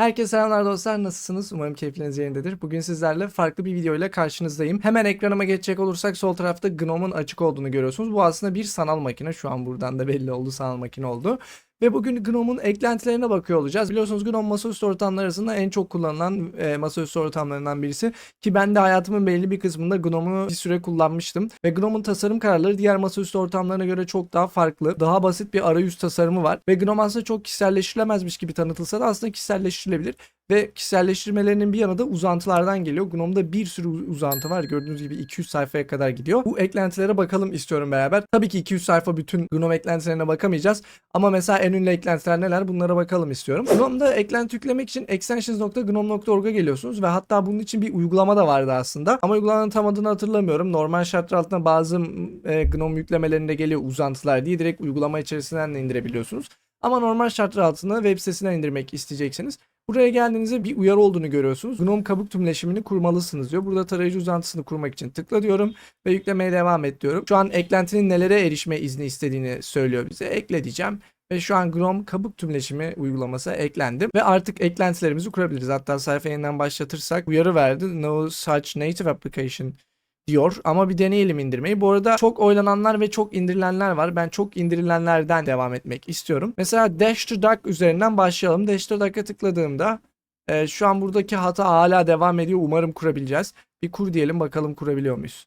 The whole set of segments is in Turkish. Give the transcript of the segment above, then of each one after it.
Herkese selamlar dostlar. Nasılsınız? Umarım keyifleriniz yerindedir. Bugün sizlerle farklı bir video ile karşınızdayım. Hemen ekranıma geçecek olursak sol tarafta Gnome'un açık olduğunu görüyorsunuz. Bu aslında bir sanal makine. Şu an buradan da belli oldu sanal makine oldu. Ve bugün Gnome'un eklentilerine bakıyor olacağız. Biliyorsunuz Gnome masaüstü ortamlar arasında en çok kullanılan e, masaüstü ortamlarından birisi. Ki ben de hayatımın belli bir kısmında Gnome'u bir süre kullanmıştım. Ve Gnome'un tasarım kararları diğer masaüstü ortamlarına göre çok daha farklı. Daha basit bir arayüz tasarımı var. Ve Gnome aslında çok kişiselleştirilemezmiş gibi tanıtılsa da aslında kişiselleştirilebilir. Ve kişiselleştirmelerinin bir yanı da uzantılardan geliyor. Gnome'da bir sürü uzantı var. Gördüğünüz gibi 200 sayfaya kadar gidiyor. Bu eklentilere bakalım istiyorum beraber. Tabii ki 200 sayfa bütün Gnome eklentilerine bakamayacağız. Ama mesela en ünlü eklentiler neler bunlara bakalım istiyorum. Gnome'da eklenti yüklemek için extensions.gnome.org'a geliyorsunuz ve hatta bunun için bir uygulama da vardı aslında. Ama uygulamanın tam adını hatırlamıyorum. Normal şartlar altında bazı e, Gnome yüklemelerinde geliyor uzantılar diye direkt uygulama içerisinden de indirebiliyorsunuz. Ama normal şartlar altında web sitesinden indirmek isteyeceksiniz. Buraya geldiğinizde bir uyarı olduğunu görüyorsunuz. Gnome kabuk tümleşimini kurmalısınız diyor. Burada tarayıcı uzantısını kurmak için tıkla diyorum ve yüklemeye devam et diyorum. Şu an eklentinin nelere erişme izni istediğini söylüyor bize. Ekle diyeceğim. Ve şu an Gnome kabuk tümleşimi uygulaması eklendi. Ve artık eklentilerimizi kurabiliriz. Hatta sayfa yeniden başlatırsak uyarı verdi. No such native application diyor ama bir deneyelim indirmeyi. Bu arada çok oylananlar ve çok indirilenler var. Ben çok indirilenlerden devam etmek istiyorum. Mesela Dash to Duck üzerinden başlayalım. Dash to Duck'a tıkladığımda e, şu an buradaki hata hala devam ediyor. Umarım kurabileceğiz. Bir kur diyelim bakalım kurabiliyor muyuz?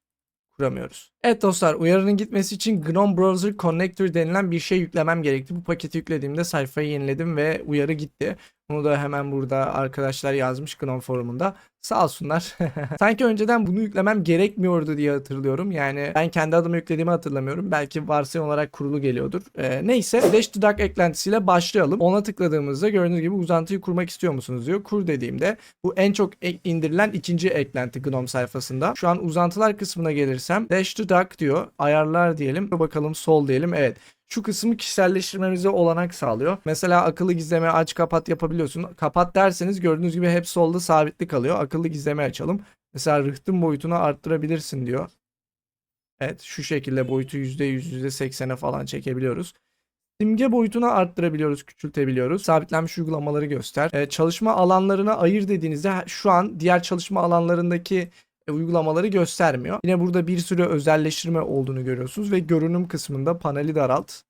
Kuramıyoruz. Evet dostlar uyarının gitmesi için GNOME Browser Connector denilen bir şey yüklemem gerekti. Bu paketi yüklediğimde sayfayı yeniledim ve uyarı gitti. Bunu da hemen burada arkadaşlar yazmış GNOME forumunda. Sağ olsunlar. Sanki önceden bunu yüklemem gerekmiyordu diye hatırlıyorum. Yani ben kendi adıma yüklediğimi hatırlamıyorum. Belki varsayım olarak kurulu geliyordur. Ee, neyse to Duck eklentisiyle başlayalım. Ona tıkladığımızda gördüğünüz gibi uzantıyı kurmak istiyor musunuz diyor. Kur dediğimde bu en çok e- indirilen ikinci eklenti GNOME sayfasında. Şu an uzantılar kısmına gelirsem Dash to Duck diyor. Ayarlar diyelim. Bakalım sol diyelim. Evet şu kısmı kişiselleştirmemize olanak sağlıyor. Mesela akıllı gizleme aç kapat yapabiliyorsun. Kapat derseniz gördüğünüz gibi hep solda sabitli kalıyor. Akıllı gizleme açalım. Mesela rıhtım boyutunu arttırabilirsin diyor. Evet şu şekilde boyutu %100 %80'e falan çekebiliyoruz. Simge boyutunu arttırabiliyoruz, küçültebiliyoruz. Sabitlenmiş uygulamaları göster. Ee, çalışma alanlarına ayır dediğinizde şu an diğer çalışma alanlarındaki uygulamaları göstermiyor. Yine burada bir sürü özelleştirme olduğunu görüyorsunuz ve görünüm kısmında paneli daralt.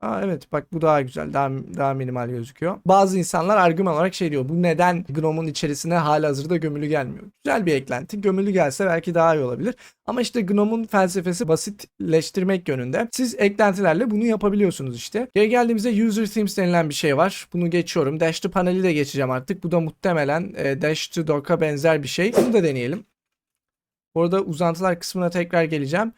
Aa, evet bak bu daha güzel daha, daha minimal gözüküyor. Bazı insanlar argüman olarak şey diyor bu neden Gnome'un içerisine hala hazırda gömülü gelmiyor. Güzel bir eklenti gömülü gelse belki daha iyi olabilir. Ama işte Gnome'un felsefesi basitleştirmek yönünde. Siz eklentilerle bunu yapabiliyorsunuz işte. Geri geldiğimizde User Themes denilen bir şey var. Bunu geçiyorum. Dash to paneli de geçeceğim artık. Bu da muhtemelen e, Dash to Dock'a benzer bir şey. Bunu da deneyelim. Bu arada uzantılar kısmına tekrar geleceğim.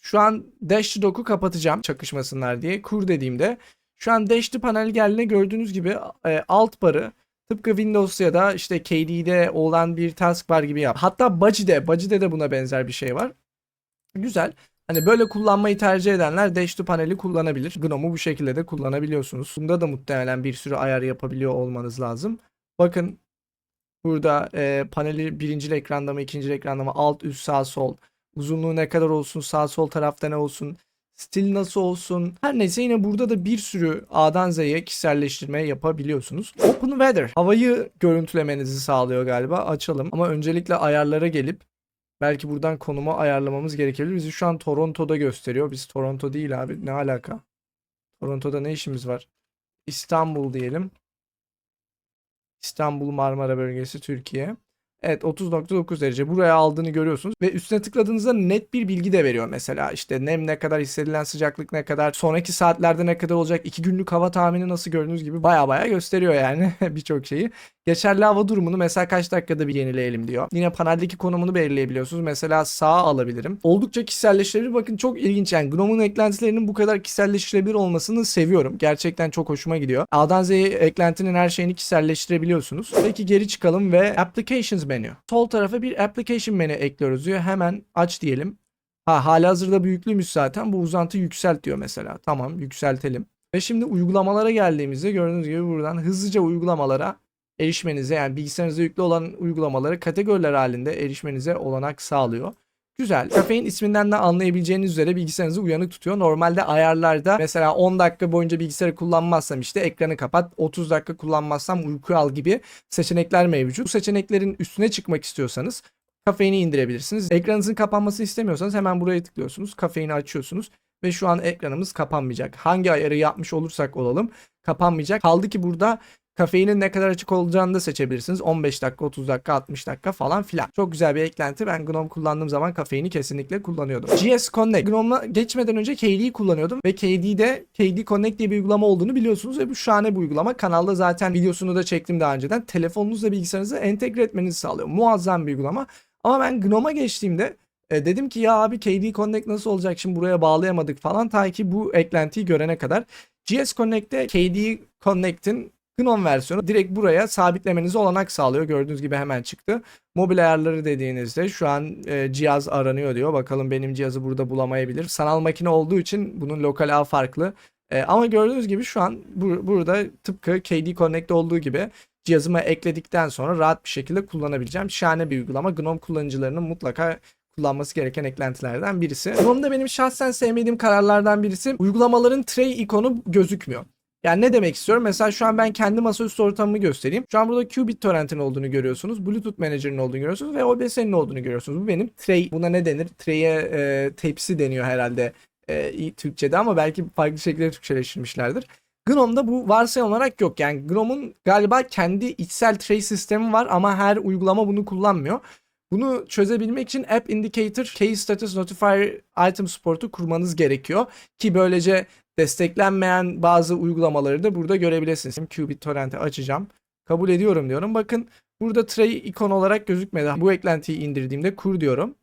Şu an Dash to Dock'u kapatacağım çakışmasınlar diye. Kur dediğimde şu an Dash to panel geldiğinde gördüğünüz gibi e, alt barı tıpkı Windows ya da işte KDE'de olan bir taskbar gibi yap. Hatta Budgie'de, Budgie'de de buna benzer bir şey var. Güzel. Hani böyle kullanmayı tercih edenler Dash to paneli kullanabilir. Gnome'u bu şekilde de kullanabiliyorsunuz. Bunda da muhtemelen bir sürü ayar yapabiliyor olmanız lazım. Bakın Burada e, paneli birinci ekranda mı ikinci ekranda mı alt üst sağ sol uzunluğu ne kadar olsun sağ sol tarafta ne olsun stil nasıl olsun her neyse yine burada da bir sürü A'dan Z'ye kişiselleştirme yapabiliyorsunuz. Open Weather havayı görüntülemenizi sağlıyor galiba açalım ama öncelikle ayarlara gelip belki buradan konumu ayarlamamız gerekebilir. Bizi şu an Toronto'da gösteriyor. Biz Toronto değil abi ne alaka? Toronto'da ne işimiz var? İstanbul diyelim. İstanbul Marmara bölgesi Türkiye. Evet 30.9 derece buraya aldığını görüyorsunuz ve üstüne tıkladığınızda net bir bilgi de veriyor mesela işte nem ne kadar hissedilen sıcaklık ne kadar sonraki saatlerde ne kadar olacak 2 günlük hava tahmini nasıl gördüğünüz gibi baya baya gösteriyor yani birçok şeyi. Geçerli hava durumunu mesela kaç dakikada bir yenileyelim diyor. Yine paneldeki konumunu belirleyebiliyorsunuz. Mesela sağa alabilirim. Oldukça kişiselleştirebilir. Bakın çok ilginç yani Gnome'un eklentilerinin bu kadar kişiselleştirebilir olmasını seviyorum. Gerçekten çok hoşuma gidiyor. A'dan Z'ye eklentinin her şeyini kişiselleştirebiliyorsunuz. Peki geri çıkalım ve Applications menü. Sol tarafa bir Application menü ekliyoruz diyor. Hemen aç diyelim. Ha hala hazırda büyüklüymüş zaten. Bu uzantı yükselt diyor mesela. Tamam yükseltelim. Ve şimdi uygulamalara geldiğimizde gördüğünüz gibi buradan hızlıca uygulamalara erişmenize yani bilgisayarınızda yüklü olan uygulamaları kategoriler halinde erişmenize olanak sağlıyor. Güzel. Kafein isminden de anlayabileceğiniz üzere bilgisayarınızı uyanık tutuyor. Normalde ayarlarda mesela 10 dakika boyunca bilgisayarı kullanmazsam işte ekranı kapat, 30 dakika kullanmazsam uyku al gibi seçenekler mevcut. Bu seçeneklerin üstüne çıkmak istiyorsanız kafeini indirebilirsiniz. Ekranınızın kapanmasını istemiyorsanız hemen buraya tıklıyorsunuz. Kafeini açıyorsunuz ve şu an ekranımız kapanmayacak. Hangi ayarı yapmış olursak olalım kapanmayacak. Kaldı ki burada kafeinin ne kadar açık olacağını da seçebilirsiniz. 15 dakika, 30 dakika, 60 dakika falan filan. Çok güzel bir eklenti. Ben Gnome kullandığım zaman kafeini kesinlikle kullanıyordum. GS Connect. Gnome'la geçmeden önce KD'yi kullanıyordum ve KD'de KD Connect diye bir uygulama olduğunu biliyorsunuz ve bu şahane bir uygulama. Kanalda zaten videosunu da çektim daha önceden. Telefonunuzla bilgisayarınızı entegre etmenizi sağlıyor. Muazzam bir uygulama. Ama ben Gnome'a geçtiğimde e, dedim ki ya abi KD Connect nasıl olacak şimdi buraya bağlayamadık falan ta ki bu eklentiyi görene kadar. GS Connect'te KD Connect'in Gnome versiyonu direkt buraya sabitlemenize olanak sağlıyor. Gördüğünüz gibi hemen çıktı. Mobil ayarları dediğinizde şu an e, cihaz aranıyor diyor. Bakalım benim cihazı burada bulamayabilir. Sanal makine olduğu için bunun lokal ağ farklı. E, ama gördüğünüz gibi şu an bu, burada tıpkı KD Connect olduğu gibi cihazıma ekledikten sonra rahat bir şekilde kullanabileceğim şahane bir uygulama. Gnome kullanıcılarının mutlaka kullanması gereken eklentilerden birisi. Gnome'da benim şahsen sevmediğim kararlardan birisi uygulamaların tray ikonu gözükmüyor. Yani ne demek istiyorum? Mesela şu an ben kendi masaüstü ortamımı göstereyim. Şu an burada Qubit Torrent'in olduğunu görüyorsunuz. Bluetooth Manager'ın olduğunu görüyorsunuz ve OBS'nin olduğunu görüyorsunuz. Bu benim tray. Buna ne denir? Tray'e e, tepsi deniyor herhalde e, Türkçe'de ama belki farklı şekilde Türkçeleştirmişlerdir. Gnome'da bu varsayım olarak yok. Yani Gnome'un galiba kendi içsel tray sistemi var ama her uygulama bunu kullanmıyor. Bunu çözebilmek için App Indicator Case Status Notifier Item Support'u kurmanız gerekiyor. Ki böylece desteklenmeyen bazı uygulamaları da burada görebilirsiniz. Şimdi Qubit Torrent'i açacağım. Kabul ediyorum diyorum. Bakın burada tray ikon olarak gözükmedi. Bu eklentiyi indirdiğimde kur diyorum.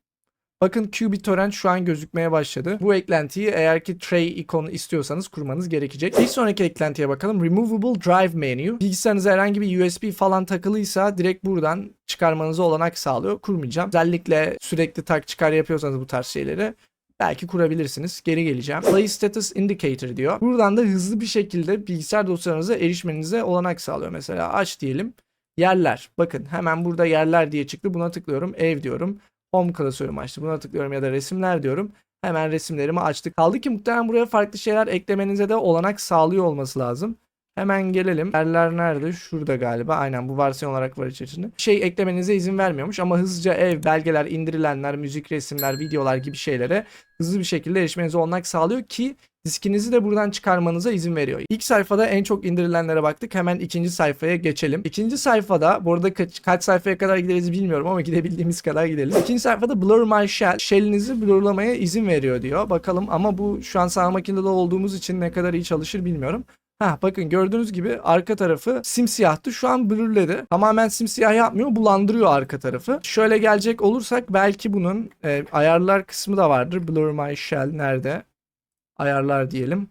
Bakın Qubit Torrent şu an gözükmeye başladı. Bu eklentiyi eğer ki tray ikonu istiyorsanız kurmanız gerekecek. Bir sonraki eklentiye bakalım. Removable Drive Menu. Bilgisayarınıza herhangi bir USB falan takılıysa direkt buradan çıkarmanıza olanak sağlıyor. Kurmayacağım. Özellikle sürekli tak çıkar yapıyorsanız bu tarz şeyleri belki kurabilirsiniz. Geri geleceğim. Play Status Indicator diyor. Buradan da hızlı bir şekilde bilgisayar dosyalarınıza erişmenize olanak sağlıyor. Mesela aç diyelim. Yerler. Bakın hemen burada yerler diye çıktı. Buna tıklıyorum. Ev diyorum. Home klasörümü açtı. Buna tıklıyorum ya da resimler diyorum. Hemen resimlerimi açtık. Kaldı ki muhtemelen buraya farklı şeyler eklemenize de olanak sağlıyor olması lazım. Hemen gelelim. Yerler nerede? Şurada galiba. Aynen bu varsyon olarak var içerisinde. Şey eklemenize izin vermiyormuş ama hızlıca ev, belgeler, indirilenler, müzik, resimler, videolar gibi şeylere hızlı bir şekilde erişmenize olanak sağlıyor ki diskinizi de buradan çıkarmanıza izin veriyor. İlk sayfada en çok indirilenlere baktık. Hemen ikinci sayfaya geçelim. İkinci sayfada bu arada kaç, kaç sayfaya kadar gideriz bilmiyorum ama gidebildiğimiz kadar gidelim. İkinci sayfada Blur My Shell. Shell'inizi blurlamaya izin veriyor diyor. Bakalım ama bu şu an sağ makinede olduğumuz için ne kadar iyi çalışır bilmiyorum. Ha bakın gördüğünüz gibi arka tarafı simsiyahtı. Şu an blurledi. Tamamen simsiyah yapmıyor. Bulandırıyor arka tarafı. Şöyle gelecek olursak belki bunun e, ayarlar kısmı da vardır. Blur My Shell nerede? Ayarlar diyelim.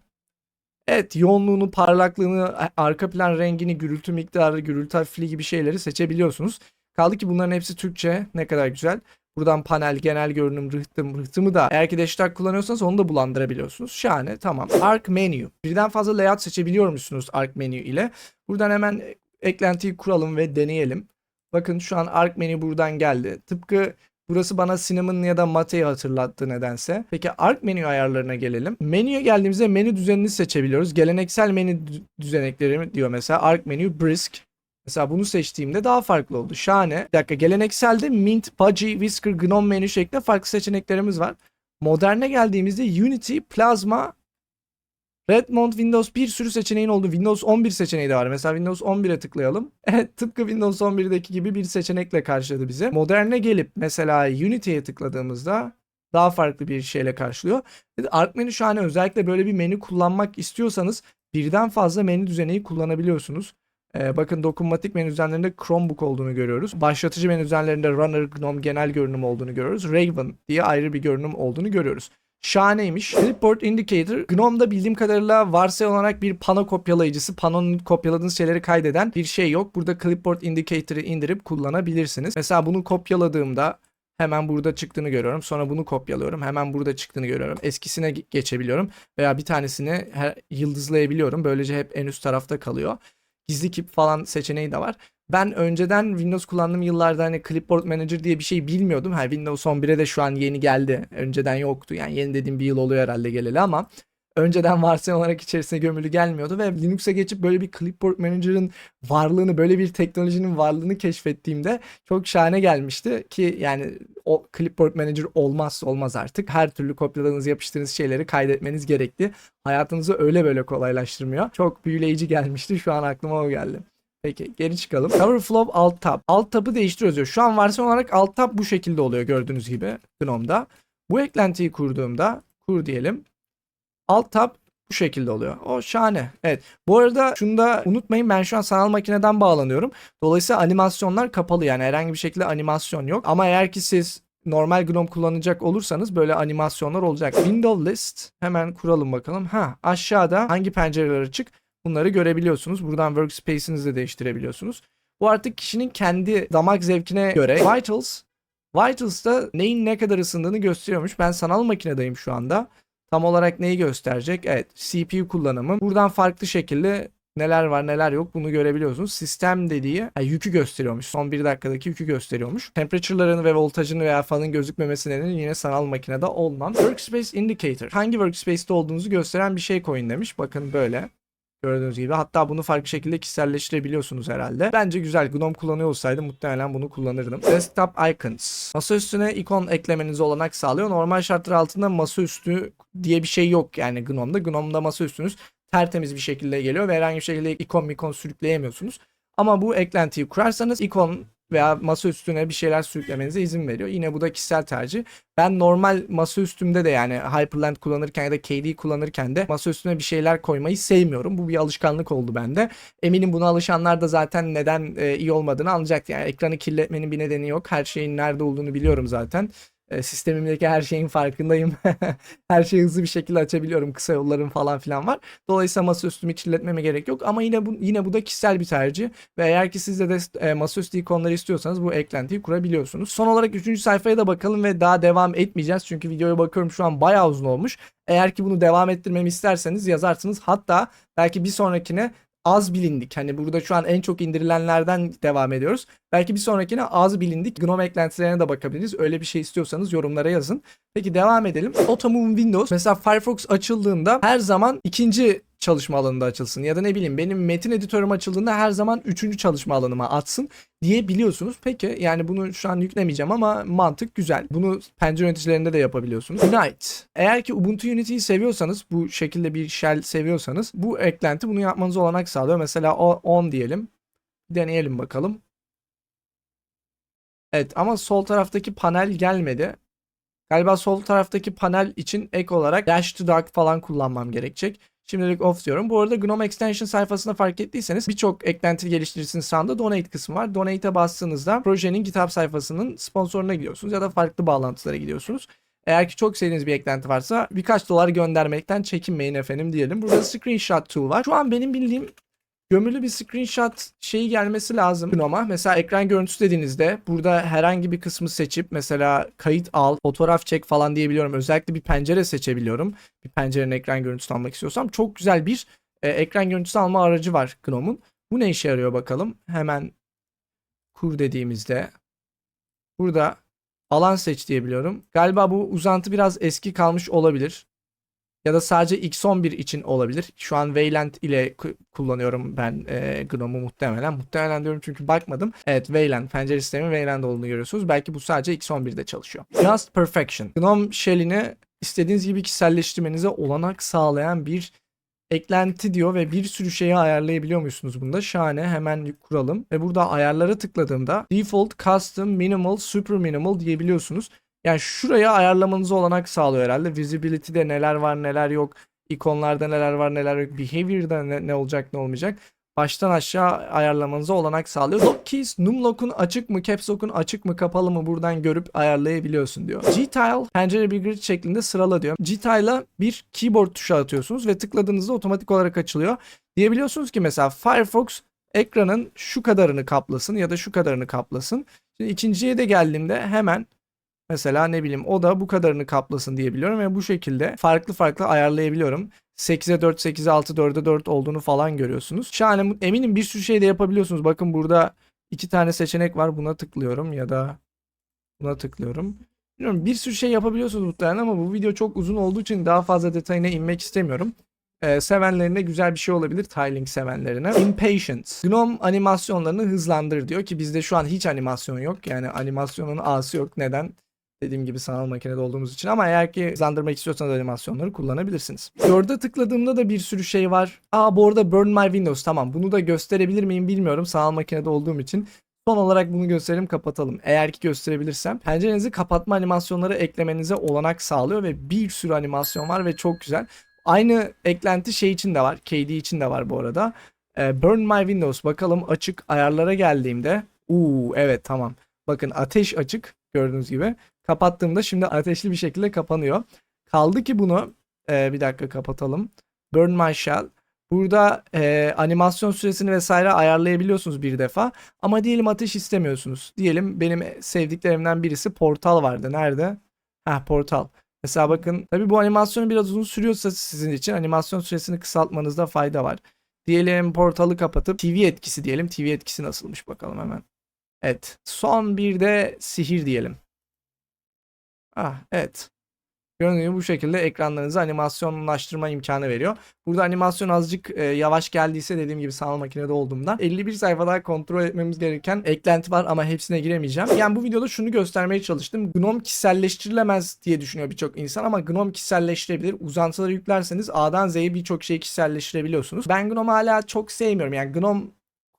Evet yoğunluğunu, parlaklığını, arka plan rengini, gürültü miktarı, gürültü hafifliği gibi şeyleri seçebiliyorsunuz. Kaldı ki bunların hepsi Türkçe. Ne kadar güzel. Buradan panel, genel görünüm, rıhtım, rıhtımı da eğer ki Dashtag kullanıyorsanız onu da bulandırabiliyorsunuz. Şahane tamam. Arc Menu. Birden fazla layout seçebiliyor musunuz Arc Menu ile? Buradan hemen eklentiyi kuralım ve deneyelim. Bakın şu an Arc Menu buradan geldi. Tıpkı Burası bana Cinnamon ya da Mate'yi hatırlattı nedense. Peki Arc menü ayarlarına gelelim. Menüye geldiğimizde menü düzenini seçebiliyoruz. Geleneksel menü düzenekleri diyor mesela Arc menü Brisk. Mesela bunu seçtiğimde daha farklı oldu. Şahane. Bir dakika gelenekselde Mint, Pudgy, Whisker, Gnome menü şeklinde farklı seçeneklerimiz var. Moderne geldiğimizde Unity, Plasma, Redmond, Windows bir sürü seçeneğin olduğu Windows 11 seçeneği de var. Mesela Windows 11'e tıklayalım. Evet tıpkı Windows 11'deki gibi bir seçenekle karşıladı bizi. Moderne gelip mesela Unity'ye tıkladığımızda daha farklı bir şeyle karşılıyor. Arc menü şahane özellikle böyle bir menü kullanmak istiyorsanız birden fazla menü düzeneyi kullanabiliyorsunuz. Ee, bakın dokunmatik menü düzenlerinde Chromebook olduğunu görüyoruz. Başlatıcı menü düzenlerinde Runner, GNOME genel görünüm olduğunu görüyoruz. Raven diye ayrı bir görünüm olduğunu görüyoruz. Şahaneymiş. Clipboard Indicator GNOME'da bildiğim kadarıyla varsay olarak bir pano kopyalayıcısı. Pano'nun kopyaladığınız şeyleri kaydeden bir şey yok. Burada Clipboard Indicator'ı indirip kullanabilirsiniz. Mesela bunu kopyaladığımda hemen burada çıktığını görüyorum. Sonra bunu kopyalıyorum. Hemen burada çıktığını görüyorum. Eskisine geçebiliyorum. Veya bir tanesini yıldızlayabiliyorum. Böylece hep en üst tarafta kalıyor. Gizli kip falan seçeneği de var. Ben önceden Windows kullandığım yıllarda hani Clipboard Manager diye bir şey bilmiyordum. Ha Windows 11'e de şu an yeni geldi. Önceden yoktu. Yani yeni dediğim bir yıl oluyor herhalde geleli ama önceden varsayım olarak içerisine gömülü gelmiyordu ve Linux'e geçip böyle bir Clipboard Manager'ın varlığını, böyle bir teknolojinin varlığını keşfettiğimde çok şahane gelmişti ki yani o Clipboard Manager olmazsa olmaz artık. Her türlü kopyaladığınız, yapıştırdığınız şeyleri kaydetmeniz gerekli. Hayatınızı öyle böyle kolaylaştırmıyor. Çok büyüleyici gelmişti. Şu an aklıma o geldi. Peki geri çıkalım. Cover Flow Alt Tab. Alt tab'ı değiştiriyoruz diyor. Şu an varsayım olarak Alt Tab bu şekilde oluyor gördüğünüz gibi GNOME'da. Bu eklentiyi kurduğumda kur diyelim. Alt tab bu şekilde oluyor. O şahane. Evet. Bu arada şunu da unutmayın ben şu an sanal makineden bağlanıyorum. Dolayısıyla animasyonlar kapalı yani herhangi bir şekilde animasyon yok. Ama eğer ki siz normal GNOME kullanacak olursanız böyle animasyonlar olacak. Window list hemen kuralım bakalım. Ha aşağıda hangi pencereler açık bunları görebiliyorsunuz. Buradan workspace'inizi de değiştirebiliyorsunuz. Bu artık kişinin kendi damak zevkine göre. Vitals Vitals'ta neyin ne kadar ısındığını gösteriyormuş. Ben sanal makinedeyim şu anda. Tam olarak neyi gösterecek? Evet CPU kullanımı. Buradan farklı şekilde neler var neler yok bunu görebiliyorsunuz. Sistem dediği yani yükü gösteriyormuş. Son bir dakikadaki yükü gösteriyormuş. Temperature'ların ve voltajını veya fanın gözükmemesi nedeniyle yine sanal makinede olmam. Workspace Indicator. Hangi workspace'te olduğunuzu gösteren bir şey koyun demiş. Bakın böyle. Gördüğünüz gibi. Hatta bunu farklı şekilde kişiselleştirebiliyorsunuz herhalde. Bence güzel. GNOME kullanıyor olsaydım muhtemelen bunu kullanırdım. Desktop Icons. Masa üstüne ikon eklemenize olanak sağlıyor. Normal şartlar altında masaüstü diye bir şey yok yani GNOME'da. GNOME'da masaüstünüz tertemiz bir şekilde geliyor ve herhangi bir şekilde ikon mikon sürükleyemiyorsunuz. Ama bu eklentiyi kurarsanız ikon veya masa üstüne bir şeyler sürüklemenize izin veriyor. Yine bu da kişisel tercih. Ben normal masa üstümde de yani Hyperland kullanırken ya da KD kullanırken de masa üstüne bir şeyler koymayı sevmiyorum. Bu bir alışkanlık oldu bende. Eminim buna alışanlar da zaten neden e, iyi olmadığını anlayacaktı. Yani ekranı kirletmenin bir nedeni yok. Her şeyin nerede olduğunu biliyorum zaten. Sistemimdeki her şeyin farkındayım. her şeyi hızlı bir şekilde açabiliyorum. Kısa yollarım falan filan var. Dolayısıyla masaüstümü kirletmeme gerek yok. Ama yine bu yine bu da kişisel bir tercih. Ve eğer ki siz de, de e, masaüstü ikonları istiyorsanız bu eklentiyi kurabiliyorsunuz. Son olarak 3. sayfaya da bakalım ve daha devam etmeyeceğiz. Çünkü videoya bakıyorum şu an bayağı uzun olmuş. Eğer ki bunu devam ettirmemi isterseniz yazarsınız. Hatta belki bir sonrakine az bilindik. Hani burada şu an en çok indirilenlerden devam ediyoruz. Belki bir sonrakine az bilindik GNOME eklentilerine de bakabiliriz. Öyle bir şey istiyorsanız yorumlara yazın. Peki devam edelim. Automove Windows. Mesela Firefox açıldığında her zaman ikinci çalışma alanında açılsın ya da ne bileyim benim metin editörüm açıldığında her zaman üçüncü çalışma alanıma atsın diyebiliyorsunuz. Peki yani bunu şu an yüklemeyeceğim ama mantık güzel. Bunu pencere yöneticilerinde de yapabiliyorsunuz. Unite. Eğer ki Ubuntu Unity'yi seviyorsanız bu şekilde bir shell seviyorsanız bu eklenti bunu yapmanıza olanak sağlıyor. Mesela o 10 diyelim. Deneyelim bakalım. Evet ama sol taraftaki panel gelmedi. Galiba sol taraftaki panel için ek olarak Dash to Dock falan kullanmam gerekecek. Şimdilik off diyorum. Bu arada GNOME Extension sayfasında fark ettiyseniz birçok eklenti geliştiricisinin sağında donate kısmı var. Donate'e bastığınızda projenin GitHub sayfasının sponsoruna gidiyorsunuz ya da farklı bağlantılara gidiyorsunuz. Eğer ki çok sevdiğiniz bir eklenti varsa birkaç dolar göndermekten çekinmeyin efendim diyelim. Burada screenshot tool var. Şu an benim bildiğim gömülü bir screenshot şeyi gelmesi lazım GNOME'a. Mesela ekran görüntüsü dediğinizde burada herhangi bir kısmı seçip mesela kayıt al, fotoğraf çek falan diyebiliyorum. Özellikle bir pencere seçebiliyorum. Bir pencerenin ekran görüntüsünü almak istiyorsam. Çok güzel bir e, ekran görüntüsü alma aracı var GNOME'un. Bu ne işe yarıyor bakalım. Hemen kur dediğimizde burada alan seç diyebiliyorum. Galiba bu uzantı biraz eski kalmış olabilir. Ya da sadece X11 için olabilir. Şu an Wayland ile kullanıyorum ben e, GNOME'u muhtemelen. Muhtemelen diyorum çünkü bakmadım. Evet Wayland. Pencere sistemi Wayland olduğunu görüyorsunuz. Belki bu sadece X11'de çalışıyor. Just Perfection. GNOME shell'ini istediğiniz gibi kişiselleştirmenize olanak sağlayan bir eklenti diyor ve bir sürü şeyi ayarlayabiliyor musunuz bunda? Şahane hemen kuralım. Ve burada ayarlara tıkladığımda default, custom, minimal, super minimal diyebiliyorsunuz. Yani şuraya ayarlamanızı olanak sağlıyor herhalde. Visibility'de neler var neler yok. ikonlarda neler var neler yok. Behavior'da ne, ne olacak ne olmayacak. Baştan aşağı ayarlamanıza olanak sağlıyor. Lock keys, numlock'un açık mı, caps lock'un açık mı, kapalı mı buradan görüp ayarlayabiliyorsun diyor. Gtile pencere bir grid şeklinde sırala diyor. Gtile'a bir keyboard tuşu atıyorsunuz ve tıkladığınızda otomatik olarak açılıyor. Diyebiliyorsunuz ki mesela Firefox ekranın şu kadarını kaplasın ya da şu kadarını kaplasın. Şimdi ikinciye de geldiğimde hemen Mesela ne bileyim o da bu kadarını kaplasın diyebiliyorum ve bu şekilde farklı farklı ayarlayabiliyorum. 8'e 4, 8'e 6, 4'e 4 olduğunu falan görüyorsunuz. Şahane eminim bir sürü şey de yapabiliyorsunuz. Bakın burada iki tane seçenek var. Buna tıklıyorum ya da buna tıklıyorum. Bilmiyorum bir sürü şey yapabiliyorsunuz muhtemelen ama bu video çok uzun olduğu için daha fazla detayına inmek istemiyorum. Ee, sevenlerine güzel bir şey olabilir tiling sevenlerine. Impatience. Gnome animasyonlarını hızlandır diyor ki bizde şu an hiç animasyon yok. Yani animasyonun A'sı yok. Neden? Dediğim gibi sanal makinede olduğumuz için ama eğer ki hızlandırmak istiyorsanız animasyonları kullanabilirsiniz. Dörde tıkladığımda da bir sürü şey var. Aa bu arada Burn My Windows tamam bunu da gösterebilir miyim bilmiyorum sanal makinede olduğum için. Son olarak bunu gösterelim kapatalım. Eğer ki gösterebilirsem. Pencerenizi kapatma animasyonları eklemenize olanak sağlıyor ve bir sürü animasyon var ve çok güzel. Aynı eklenti şey için de var. KD için de var bu arada. Ee, Burn My Windows bakalım açık ayarlara geldiğimde. Uuu evet tamam. Bakın ateş açık gördüğünüz gibi. Kapattığımda şimdi ateşli bir şekilde kapanıyor. Kaldı ki bunu e, bir dakika kapatalım. Burn My Shell. Burada e, animasyon süresini vesaire ayarlayabiliyorsunuz bir defa. Ama diyelim ateş istemiyorsunuz. Diyelim benim sevdiklerimden birisi Portal vardı. Nerede? Heh Portal. Mesela bakın tabii bu animasyon biraz uzun sürüyorsa sizin için animasyon süresini kısaltmanızda fayda var. Diyelim portalı kapatıp TV etkisi diyelim. TV etkisi nasılmış bakalım hemen. Evet. Son bir de sihir diyelim. Ah evet. Gördüğünüz gibi bu şekilde ekranlarınızı animasyonlaştırma imkanı veriyor. Burada animasyon azıcık e, yavaş geldiyse dediğim gibi sanal makinede olduğumdan 51 sayfa daha kontrol etmemiz gereken eklenti var ama hepsine giremeyeceğim. Yani bu videoda şunu göstermeye çalıştım. Gnome kişiselleştirilemez diye düşünüyor birçok insan ama Gnome kişiselleştirebilir. Uzantıları yüklerseniz A'dan Z'ye birçok şeyi kişiselleştirebiliyorsunuz. Ben Gnome'u hala çok sevmiyorum. Yani Gnome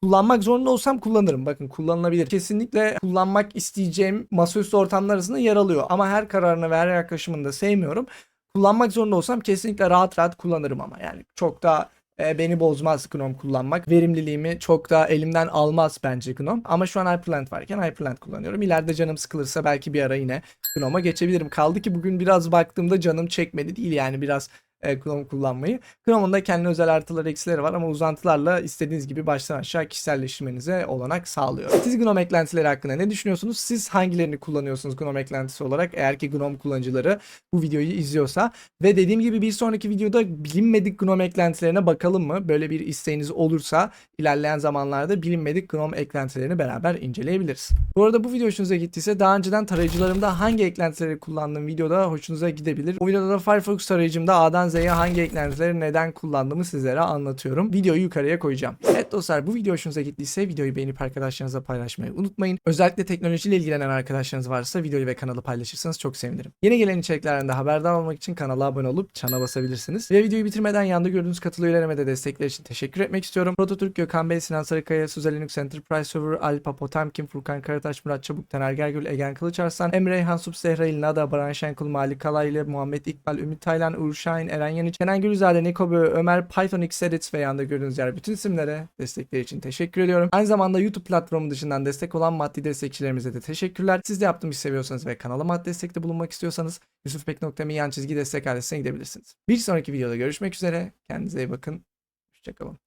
kullanmak zorunda olsam kullanırım. Bakın kullanılabilir. Kesinlikle kullanmak isteyeceğim masaüstü ortamlar arasında yer alıyor. Ama her kararını ve her yaklaşımını da sevmiyorum. Kullanmak zorunda olsam kesinlikle rahat rahat kullanırım ama yani çok da e, beni bozmaz Gnome kullanmak. Verimliliğimi çok da elimden almaz bence Gnome. Ama şu an Hyperland varken Hyperland kullanıyorum. İleride canım sıkılırsa belki bir ara yine Gnome'a geçebilirim. Kaldı ki bugün biraz baktığımda canım çekmedi değil yani biraz e, Gnome kullanmayı. Chrome'un da kendi özel artıları eksileri var ama uzantılarla istediğiniz gibi baştan aşağı kişiselleştirmenize olanak sağlıyor. Siz Gnome eklentileri hakkında ne düşünüyorsunuz? Siz hangilerini kullanıyorsunuz Gnome eklentisi olarak? Eğer ki Gnome kullanıcıları bu videoyu izliyorsa ve dediğim gibi bir sonraki videoda bilinmedik Gnome eklentilerine bakalım mı? Böyle bir isteğiniz olursa ilerleyen zamanlarda bilinmedik Gnome eklentilerini beraber inceleyebiliriz. Bu arada bu video hoşunuza gittiyse daha önceden tarayıcılarımda hangi eklentileri kullandığım videoda hoşunuza gidebilir. Bu videoda da Firefox tarayıcımda A'dan Z'ye hangi eklentileri neden kullandığımı sizlere anlatıyorum. Videoyu yukarıya koyacağım. Evet dostlar bu video hoşunuza gittiyse videoyu beğenip arkadaşlarınızla paylaşmayı unutmayın. Özellikle teknolojiyle ilgilenen arkadaşlarınız varsa videoyu ve kanalı paylaşırsanız çok sevinirim. Yeni gelen içeriklerden de haberdar olmak için kanala abone olup çana basabilirsiniz. Ve videoyu bitirmeden yanda gördüğünüz katıl üyelerime de destekler için teşekkür etmek istiyorum. Prototürk, Gökhan Bey, Sinan Sarıkaya, Suzel Linux Enterprise Server, Alpa Potemkin, Furkan Karataş, Murat Çabuk, Taner Gergül, Egen Kılıçarslan, Emre Hansup, Sehrail, Nada, Baran Şenkul, Malik Kalay ile Muhammed İkbal, Ümit Taylan, Uğur Şahin, Eren Yeniç, Kenan Gülizade, Niko Ömer, Python X Edits ve yanda gördüğünüz yer bütün isimlere destekleri için teşekkür ediyorum. Aynı zamanda YouTube platformu dışından destek olan maddi destekçilerimize de teşekkürler. Siz de yaptığım işi seviyorsanız ve kanalıma maddi destekte bulunmak istiyorsanız yusufbek.me yan çizgi destek adresine gidebilirsiniz. Bir sonraki videoda görüşmek üzere. Kendinize iyi bakın. Hoşçakalın.